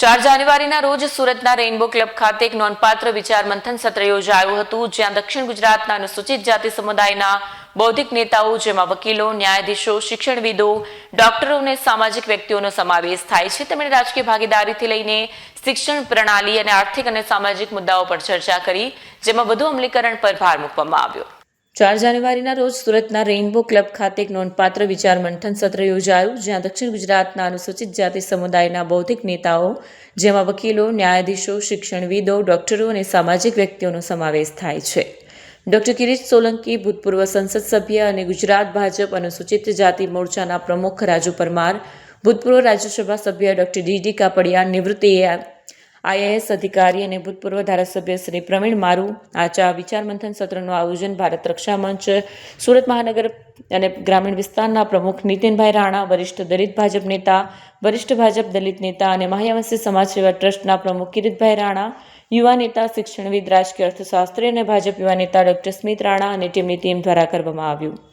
ચાર જાન્યુઆરીના રોજ સુરતના રેઇનબો ક્લબ ખાતે એક નોંધપાત્ર વિચાર મંથન સત્ર યોજાયું હતું, જ્યાં દક્ષિણ ગુજરાતના અનુસૂચિત જાતિ સમુદાયના બૌદ્ધિક નેતાઓ જેમાં વકીલો, ન્યાયાધીશો, શિક્ષણવિદો, ડોક્ટરો અને સામાજિક વ્યક્તિઓનો સમાવેશ થાય છે. તેમણે રાજકીય ભાગીદારીથી લઈને શિક્ષણ પ્રણાલી અને આર્થિક અને સામાજિક મુદ્દાઓ પર ચર્ચા કરી, જેમાં વધુ અમલીકરણ પર ભાર મૂકવામાં આવ્યો. ચાર જાન્યુઆરીના રોજ સુરતના રેઇનબો ક્લબ ખાતે એક નોંધપાત્ર વિચાર મંથન સત્ર યોજાયું, જ્યાં દક્ષિણ ગુજરાતના અનુસૂચિત જાતિ સમુદાયના બૌદ્ધિક નેતાઓ, જેમાં વકીલો, ન્યાયાધીશો, શિક્ષણવિદો, ડોક્ટરો અને સામાજિક વ્યક્તિઓનો સમાવેશ થાય છે. ડોક્ટર કિરીટ સોલંકી, ભૂતપૂર્વ સંસદ સભ્ય અને ગુજરાત ભાજપ અનુસૂચિત જાતિ મોરચાના પ્રમુખ રાજુ પરમાર, ભૂતપૂર્વ રાજ્યસભા સભ્ય ડોક્ટર ડી ડી કાપડિયા, નિવૃત્ત આઈએએસ અધિકારી અને ભૂતપૂર્વ ધારાસભ્ય શ્રી પ્રવીણ મારુ આચા વિચાર મંથન સત્રનું આયોજન ભારત રક્ષા મંચ, સુરત મહાનગર અને ગ્રામીણ વિસ્તારના પ્રમુખ નીતિનભાઈ રાણા, વરિષ્ઠ દલિત ભાજપ નેતા, વરિષ્ઠ ભાજપ દલિત નેતા અને મહાયાવંશી સમાજ સેવા ટ્રસ્ટના પ્રમુખ કિરીટભાઈ રાણા, યુવા નેતા, શિક્ષણવિદ, રાજકીય અર્થશાસ્ત્રી અને ભાજપ યુવા નેતા ડોક્ટર સ્મિત રાણા અને ટીમની ટીમ દ્વારા કરવામાં આવ્યું.